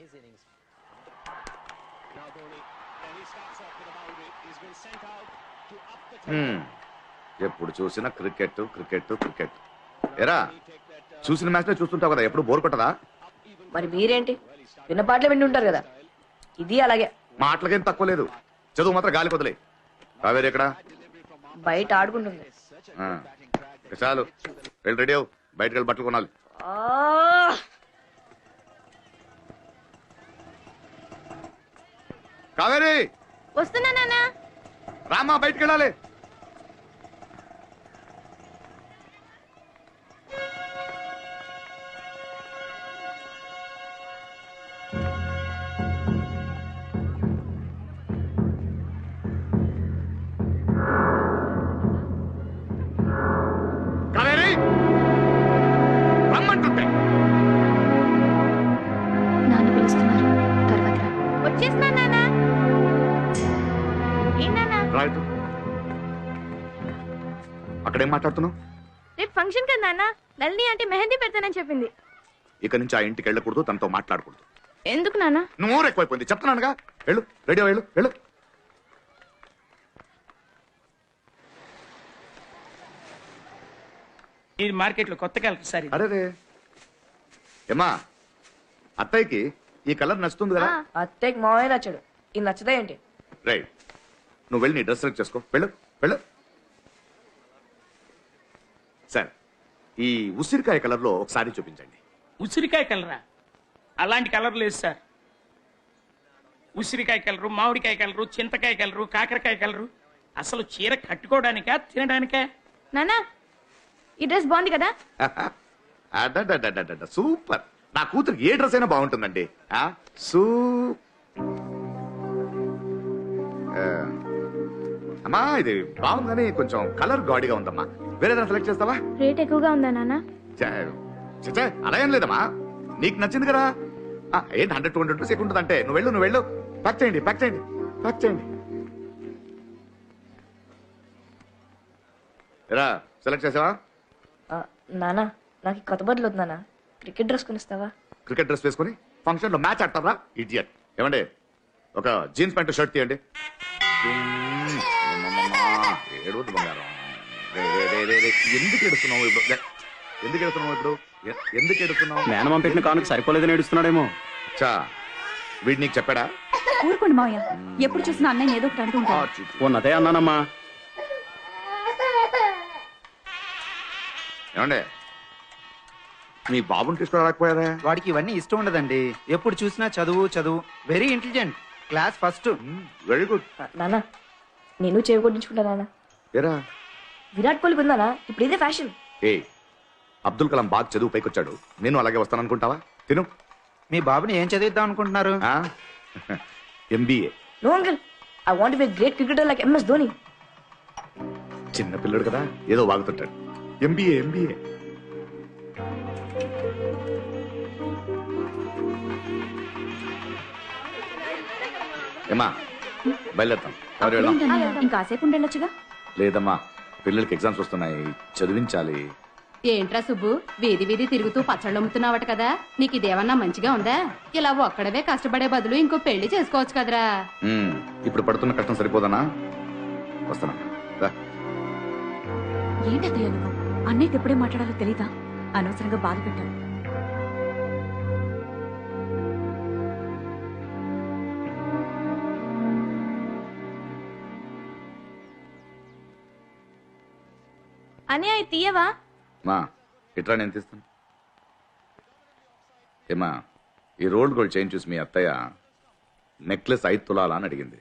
his innings. Now Dhoni, he starts off with a boundary. He's been sent out to up the హ్మ్. ఎప్పుడు చూసినా cricket cricket cricket. ఎరా చూసిన మ్యాచ్లో చూస్తుంటావు కదా ఎప్పుడు బోర్ కొట్టదా? మరి మీరేంటి? విన్న పాటలే విండి ఉంటారు కదా. ఇది అలాగే. మాటలకేం తక్కువ లేదు. చదువు మాత్రం గాలి కొదలే. కావేరి ఎక్కడ? బయట ఆడుకుంటుంది. చాలు. వెళ్ళి రెడీ అవు బయటకు వెళ్ళి బట్టలు కొనాలి. కావేరి! వస్తున్నా నాన్న. రామా బయటకు వెళ్ళాలి. మాట్లాడుతున్నావు? రేపు ఫంక్షన్ కదా నాన్న. నల్ని అంటే మెహందీ పెడతానని చెప్పింది. ఇక నుంచి ఆ ఇంటికి వెళ్ళకూడదు తనతో మాట్లాడకూడదు. ఎందుకు నాన్న? నోరు ఎక్కువైపోయింది. చెప్తున్నానుగా? వెళ్ళు. రెడీ వెళ్ళు వెళ్ళు. ఇది మార్కెట్లో కొత్త కలర్ సార్. అరే ఏమా అత్తయ్యకి ఈ కలర్ నచ్చుతుంది కదా? అత్తయ్యకి మావయ్య నచ్చాడు. ఇది నచ్చదా ఏంటి? రైట్ నువ్వు వెళ్ళి నీ డ్రెస్ సెలెక్ట్ చేసుకో. వెళ్ళు వెళ్ళు సరే ఈ ఉసిరికాయ కలర్లో ఒకసారి చూపించండి. ఉసిరికాయ కలరా? అలాంటి కలర్ లేదు సార్. ఉసిరికాయ కలరు మామిడికాయ కలరు చింతకాయ కలరు కాకరకాయ కలరు. అసలు చీర కట్టుకోవడానికా తినడానికా? నాన్న ఈ డ్రెస్ బాగుంది కదా? అడడడడడడ, సూపర్. నా కూతురికి ఏ డ్రెస్ అయినా బాగుంటుందండి. ఆ, సూ ఆ, అమ్మా ఇది బాగుంది కానీ కొంచెం కలర్ గాడిగా ఉందమ్మా. వేరే ఏదైనా సెలెక్ట్ చేస్తావా? రేట్ ఎక్కువగా ఉందా నాన్న? చచ్చే, అలా ఏం లేదమ్మా. నీకు నచ్చింది కదా. ఆ, ఏంటి హండ్రెడ్ టూ హండ్రెడ్ రూపీస్ ఎక్కువ ఉంటుంది అంటే నువ్వు వెళ్ళు నువ్వు వెళ్ళు. ప్యాక్ చేయండి ప్యాక్ చేయండి ప్యాక్ చేయండి. ఎరా సెలెక్ట్ చేసావా? నాన్న నాకు కొత్త బదులు వద్దు నాన్న. క్రికెట్ డ్రెస్ కొనిస్తావా? క్రికెట్ డ్రెస్ వేసుకొని ఫంక్షన్లో మ్యాచ్ ఆడతారా ఇడియట్ ఏమండి? ఒక జీన్స్ ప్యాంట్ షర్ట్ తీయండి. ఏడవద్దు బంగారం. రే, రే, రే, రే, రే. ఎందుకు ఎడుతున్నావు ఇప్పుడు? ఎందుకు ఎడుతున్నావు ఇప్పుడు? ఎ- ఎందుకు ఎడుతున్నావు మేనమామ పెట్టిన కానుక సరిపోలేదని ఏడుస్తున్నాడేమో. చా వీడు నీకు చెప్పాడా? ఊరుకోండి మావయ్య. ఎప్పుడు చూసినా అన్నయ్య ఏదో ఒకటి అంటూ ఆ, ఉంటాడు చూ- చూ. ఉన్నదే అన్నానమ్మా. ఏమండి? మీ బాబుని తీసుకురాకపోయారా వాడికి ఇవన్నీ ఇష్టం ఉండదండి. ఎప్పుడు చూసినా చదువు చదువు. Very intelligent class first very good నాన్న నేను చేకొట్టించుకుంటా నాన్న ఏరా? విరాట్ కోహ్లీ ఉందానా ఇప్పుడు ఇదే ఫ్యాషన్ ఏ అబ్దుల్ కలాం బాగా చదువు పైకొచ్చాడు. నేను అలాగే వస్తాను అనుకుంటావా తిను. మీ బాబుని ఏం చదివిద్దాం అనుకుంటున్నారు? MBA no uncle I want be great cricketer like MS Dhoni చిన్న పిల్లడు కదా ఏదో వాగుతుంటాడు. ఎంబీఏ ఎంబీఏ ఏమా బయలుదేరుతాం ఎవరు వెళ్దాం? అదేంటన్నయ్య, ఇంకా కాసేపు ఉండొచ్చుగా లేదమ్మా. పిల్లలకి ఎగ్జామ్స్ వస్తున్నాయి. చదివించాలి. ఏంట్రా సుబ్బు? వీధి వీధి తిరుగుతూ పచ్చళ్ళు అమ్ముతున్నావట కదా? నీకు ఇదేమన్నా మంచిగా ఉందా? ఇలా ఒక్కడవే కష్టపడే బదులు ఇంకో పెళ్ళి చేసుకోవచ్చు కదరా. ఉమ్, ఇప్పుడు పడుతున్న కష్టం సరిపోదనా? వస్తానా. రా. ఏంటత్తయ్య నువ్వు? అన్నయ్యకి ఎప్పుడే మాట్లాడాలో తెలీదా? అనవసరంగా బాధ పెట్టాను. అని అవి తీయవా? మా ఇట్రా నేను తీస్తాను. ఏమా ఈ రోల్డ్ గోల్డ్ చైన్ చూసి మీ అత్తయ్య నెక్లెస్ ఐదు తులాలా అని అడిగింది.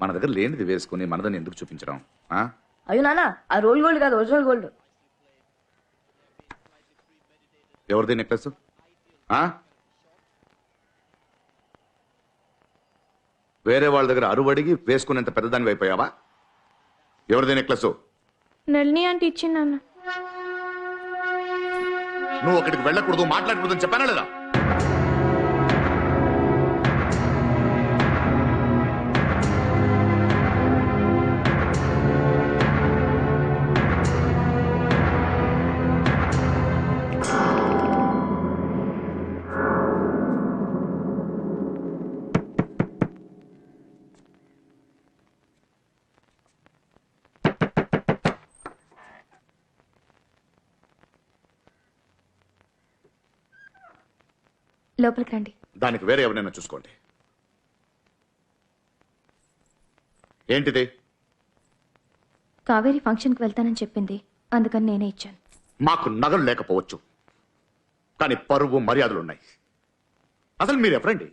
మన దగ్గర లేనిది వేసుకుని మనదని ఎందుకు చూపించడం? ఆ? అయ్యో నాన్న ఆ రోల్ గోల్డ్ కాదు ఒరిజినల్ గోల్డ్. ఎవరిది నెక్లెస్? ఆ? వేరే వాళ్ళ దగ్గర అరువు అడిగి వేసుకునేంత పెద్దదాని అయిపోయావా? ఎవరిది నెక్లెస్? నళిని అంటే ఇచ్చింది నాన్న. నువ్వు అక్కడికి వెళ్ళకూడదు మాట్లాడకూడదు అని చెప్పానా లేదా? లోపలికి రండి దానికి వేరే ఎవరైనా చూసుకోండి. ఏంటిది? కావేరి ఫంక్షన్కి వెళ్తానని చెప్పింది. అందుకని నేనే ఇచ్చాను. మాకు నగలు లేకపోవచ్చు. కానీ పరువు మర్యాదలు ఉన్నాయి అసలు మీరు ఎవరండి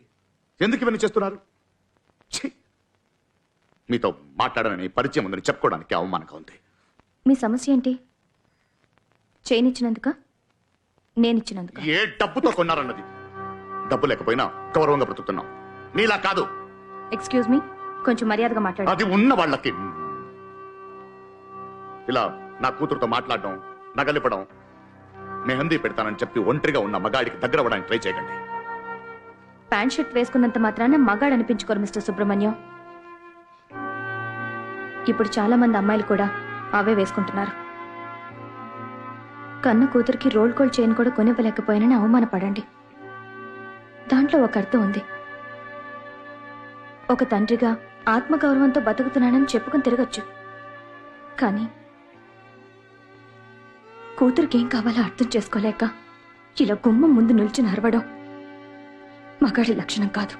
ఎందుకు ఇవన్నీ చేస్తున్నారు? ఛీ! మీతో మాట్లాడనని పరిచయం ఉందని చెప్పుకోవడానికి అవమానంగా ఉంది. మీ సమస్య ఏంటి? చైన్ ఇచ్చినందుక నేను ఇచ్చినందుక ఏ డబ్బుతో కొన్నారన్నది? డబ్బు లేకపోయినా గౌరవంగా బ్రతుకుతున్నాం. నీలా కాదు. ఎక్స్క్యూజ్ మీ కొంచెం మర్యాదగా మాట్లాడు. అది ఉన్న వాళ్ళకి. ఇలా నా కూతురుతో మాట్లాడడం నగలిపడం మెహందీ పెడతానని చెప్పి ఒంటరిగా ఉన్న మగాడికి దగ్గర అవ్వడానికి ట్రై చేయకండి. ప్యాంట్ షర్ట్ వేసుకున్నంత మాత్రాన మగాడు అనిపించుకోరు మిస్టర్ సుబ్రహ్మణ్యం. ఇప్పుడు చాలా మంది అమ్మాయిలు కూడా అవే వేసుకుంటున్నారు. కన్న కూతురికి రోల్ కోల్ చైన్ కూడా కొనివ్వలేకపోయానని అవమానపడండి. దాంట్లో ఒక అర్థం ఉంది. ఒక తండ్రిగా ఆత్మగౌరవంతో బతుకుతున్నానని చెప్పుకుని తిరగచ్చు. కానీ కూతురికేం కావాలో అర్థం చేసుకోలేక ఇలా గుమ్మం ముందు నిల్చుని అరవడం మగాడి లక్షణం కాదు.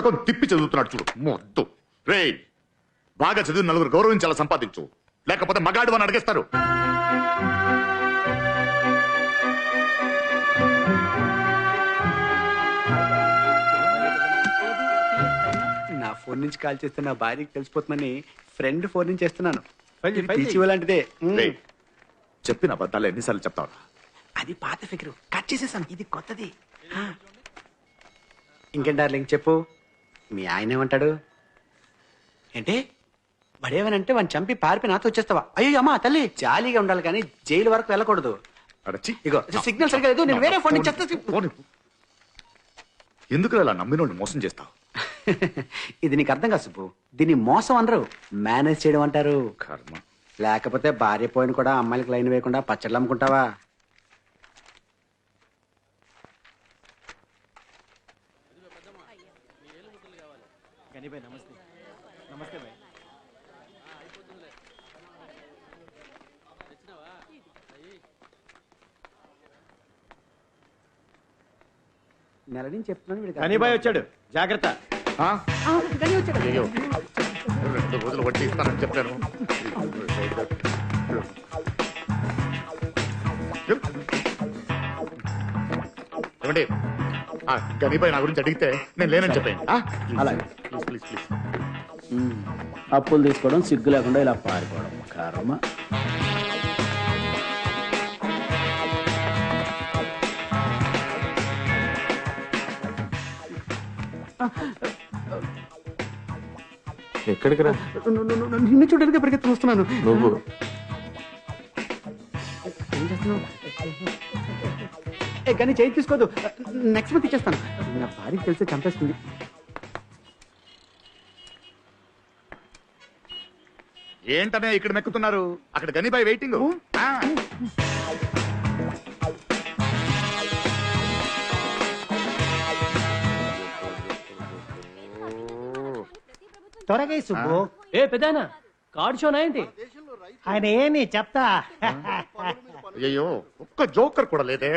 పుస్తకం తిప్పి చదువుతున్నాడు చూడు. మొద్దు. రే బాగా చదివి నలుగురు గౌరవించాల సంపాదించు. లేకపోతే మగాడు అని అడిగేస్తారు. నా ఫోన్ నుంచి కాల్ చేస్తే నా భార్యకి తెలిసిపోతుందని ఫ్రెండ్ ఫోన్ నుంచి చేస్తున్నాను. రే చెప్పిన అబద్ధాలు ఎన్నిసార్లు చెప్తావు అది పాత ఫిగర్. కట్ చేసేసాను. ఇది కొత్తది. ఇంకేం డార్లింగ్ చెప్పు. మీ ఆయన ఏమంటాడు? ఏంటి? వాడేమనంటే వాడిని చంపి పారిపోయి నాతో వచ్చేస్తావా? అయ్యో అమ్మా తల్లి. జాలీగా ఉండాలి కానీ జైలు వరకు వెళ్ళకూడదు. అడచి ఇగో సిగ్నల్ సరిగా లేదు. నేను వేరే ఫోన్ నుంచి చేస్తా ఎందుకు ఇలా నమ్మినోళ్ళు మోసం చేస్తావు? ఇది నీకు అర్థం కాదు సుబ్బు. దీన్ని మోసం అనరు. మేనేజ్ చేయడం అంటారు. కర్మ. లేకపోతే భార్య పోయిన కూడా అమ్మాయిలకు లైన్ వేయకుండా పచ్చళ్ళు అమ్ముకుంటావా? నెల నుంచి చెప్తున్నాను వీడికి అర్థం బాయ్ వచ్చాడు. జాగ్రత్త? అయ్యో. రెండు రోజులు వడ్డీ ఇస్తానని చెప్పాను. ఏమండి? గనిపై నా గురించి అడిగితే నేను లేనని చెప్పాను అలాగే. ప్లీజ్ ప్లీజ్ ప్లీజ్ అప్పులు తీసుకోవడం సిగ్గు లేకుండా ఇలా పారిపోవడం. కర్మ. ఎక్కడికి రా? నిన్ను చూడడానికి పరిగెత్తుకు వస్తున్నాను. నువ్వు. ఏం చేస్తున్నావు? కానీ చేయి తీసుకోదు. నెక్స్ట్ మంత్ ఇచ్చేస్తాను. నా భార్యకి తెలిస్తే చంపేస్తుంది. ఏంటనే ఇక్కడ మెక్కుతున్నారు? అక్కడ గనిపై వెయిటింగ్. ఆ. త్వరగా సుబ్బు ఏ పెదానా? కార్డ్ షోనా ఏంటి? ఆయన ఏమి చెప్తా. అయ్యో ఒక్క జోకర్ కూడా లేదే.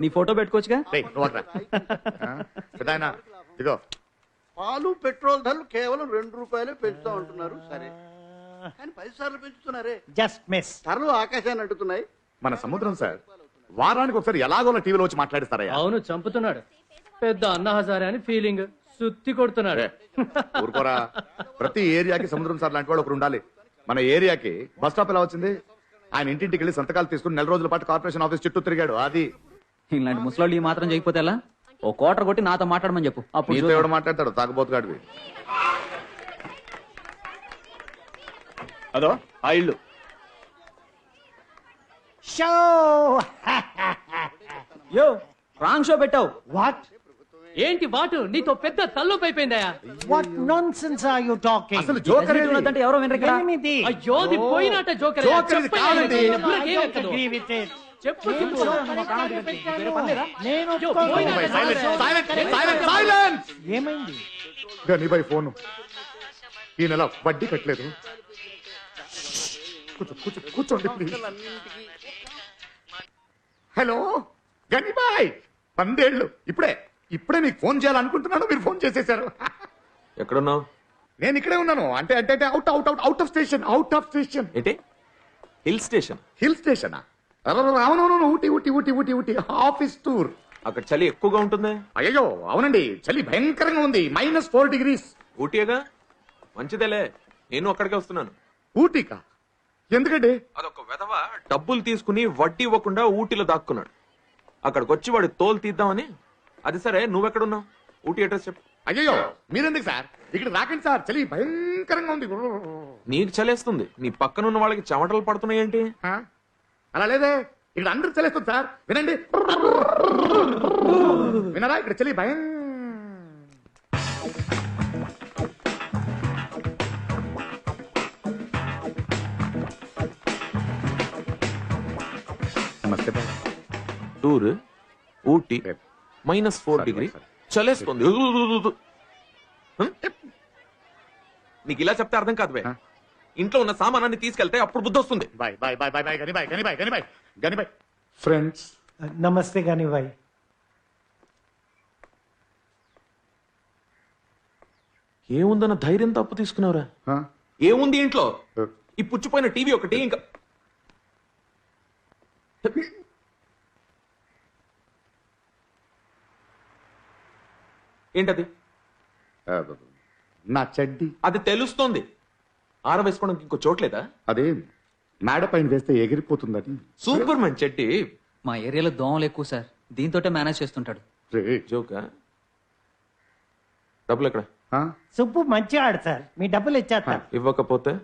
నీ ఫోటో పెట్టుకోవచ్చుగా? రేయ్, నువ్వు అట్రా. ఆ, పెదాయనా, ఇదిగో. పాలు పెట్రోల్ ధరలు కేవలం రెండు రూపాయలే పెంచుతా ఉంటున్నారు. సరే. కానీ పది సార్లు పెంచుతున్నారే. జస్ట్ మిస్ ధరలు ఆకాశాన్ని అంటున్నాయి మన సముద్రం సార్. వారానికి ఒకసారి ఎలాగోలా టీవీలో వచ్చి మాట్లాడిస్తారయ్యా. అవును చంపుతున్నాడు. పెద్ద అన్న హజారే అని ఫీలింగ్. సుత్తి కొడుతున్నాడు. ఏ, ఊరుకోరా. ప్రతి ఏరియాకి సముద్రం సార్ లాంటి వాడు ఒకరు ఉండాలి. మన ఏరియాకి బస్ స్టాప్ ఎలా వచ్చింది? ఆయన ఇంటింటికి వెళ్ళి సంతకాలు తీసుకుని నెల రోజుల పాటు కార్పొరేషన్ ఆఫీస్ చుట్టూ తిరిగాడు. అది ఇలాంటి ముసలాళ్ళు ఈ మాత్రం చేయకపోతే ఎలా? ఓ కోటర్ కొట్టి నాతో మాట్లాడమని చెప్పు. అప్పుడు. ఎవడు మాట్లాడతాడు? తాగబోతుగాడివి అదో ఆ ఇల్లు. షో! యో రాంగ్ షో పెట్టావు. వాట్ ఏంటి వాటు? నీతో పెద్ద తల్లుపు అయిపోయిందయా what nonsense are you talking అసలు జోకర్ ఏది? అంటే ఎవరో వినరు ఎనిమిది అయ్యో అది పోయినట్ట జోకర్ జోకర్ ఇది కాదండి. it. చెప్పు నేను చెప్పు. correct గానే! ఏమైంది? గనిబాయ్ ఫోను. ఈ నెల వడ్డీ కట్టలేదు. కూర్చో కూర్చో కూర్చోండి ప్లీజ్ హలో గనిబాయ్ పందేళ్ళు ఇప్పుడే. ఇప్పుడే మీకు ఫోన్ చేయాలనుకుంటున్నాను మీరు ఫోన్ చేసేశారు ఎక్కడున్నావు? నేను ఇక్కడే ఉన్నాను. అంటే అంటే అంటే out out out out of station out of station ఏంటి? హిల్ స్టేషన్ హిల్ స్టేషనా అవునవును ఊటీ ఊటీ ఊటీ ఊటీ ఊటీ. ఆఫీస్ టూర్ అక్కడ చలి ఎక్కువగా ఉంటుంది? అయ్యో అవునండి. చలి భయంకరంగా ఉంది. మైనస్ ఫోర్ డిగ్రీస్ ఊటీగా మంచిదేలే. నేను అక్కడికే వస్తున్నాను. ఊటీకా? ఎందుకండి? అదొక వెధవ డబ్బులు తీసుకుని వడ్డీ ఇవ్వకుండా ఊటీలో దాక్కున్నాడు. అక్కడికి వచ్చి వాడి తోలు తీద్దామని అది సరే నువ్వెక్కడున్నావు? ఊటీ అడ్రస్ చెప్పు. అయ్యో మీరెందుకు సార్? ఇక్కడ రాకండి సార్ చలి భయంకరంగా ఉంది. నీకు చలేస్తుంది. నీ పక్కన ఉన్న వాళ్ళకి చెమటలు పడుతున్నాయి ఏంటి? అలా లేదే ఇక్కడ అందరూ చలేస్తుంది సార్. వినండి. వినరా ఇక్కడ చలి భయం నమస్తే tour Ooty. Minus four degree. చలేస్తుంది? నీకు ఇలా చెప్తే అర్థం కాదు బే? ఇంట్లో ఉన్న సామానాన్ని తీసుకెళ్తే అప్పుడు బుద్ధి వస్తుంది. Bye bye bye bye bye Gani bye Gani bye Gani bye Gani bye friends నమస్తే గాని భాయ్ ఏముందన్న ధైర్యం తప్పు తీసుకున్నావురా? ఏముంది ఇంట్లో? ఈ పుచ్చిపోయిన టీవీ ఒకటి ఇంకా. ఏంటది? నా చెడ్డి. అది తెలుస్తోంది. ఆరవేసుకోవడానికి ఇంకో చోట్లేదా అదే మేడ పైన వేస్తే ఎగిరిపోతుందని. సూపర్ మ్యాన్ చెట్టి మా ఏరియాలో దోమలు ఎక్కువ సార్. దీంతోటే మేనేజ్ చేస్తుంటాడు. రే. జోకా? డబ్బులు ఎక్కడ? ఆ? సుబ్బు మంచిగా ఆడతారు మీ డబ్బులు ఇచ్చేస్తా. ఇవ్వకపోతే?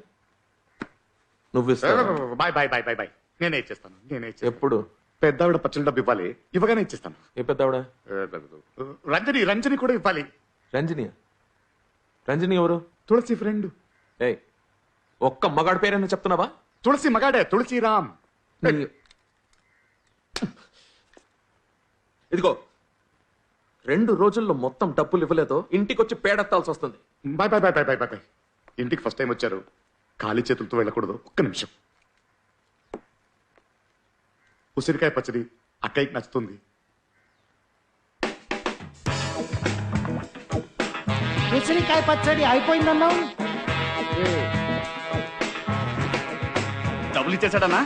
నువ్వు ఇస్తావా? Bye bye bye bye bye. నేనే ఇచ్చేస్తాను నేనే ఇచ్చేస్తాను. ఎప్పుడు? పెద్దావిడ పచ్చడి డబ్బు ఇవ్వాలి. ఇవ్వగానే ఇచ్చేస్తాను. ఏ పెద్దవాడా? రంజని రంజని కూడా ఇవ్వాలి. రంజని? రంజని ఎవరు? తులసి ఫ్రెండ్. ఏయ్ ఒక్క మగాడి పేరైనా చెప్తున్నావా? తులసి మగాడే తులసి రామ్ ఇదిగో రెండు రోజుల్లో మొత్తం డబ్బులు ఇవ్వలేదో ఇంటికి వచ్చి పేడెత్తాల్సి వస్తుంది. Bye bye bye bye bye bye ఇంటికి ఫస్ట్ టైం వచ్చారు. ఖాళీ చేతులతో వెళ్ళకూడదు. ఒక్క నిమిషం. ఉసిరికాయ పచ్చడి అక్కయ్యకి నచ్చుతుంది. ఉసిరికాయ పచ్చడి అయిపోయిందన్నావు. డబ్బులు ఇచ్చేసాడనా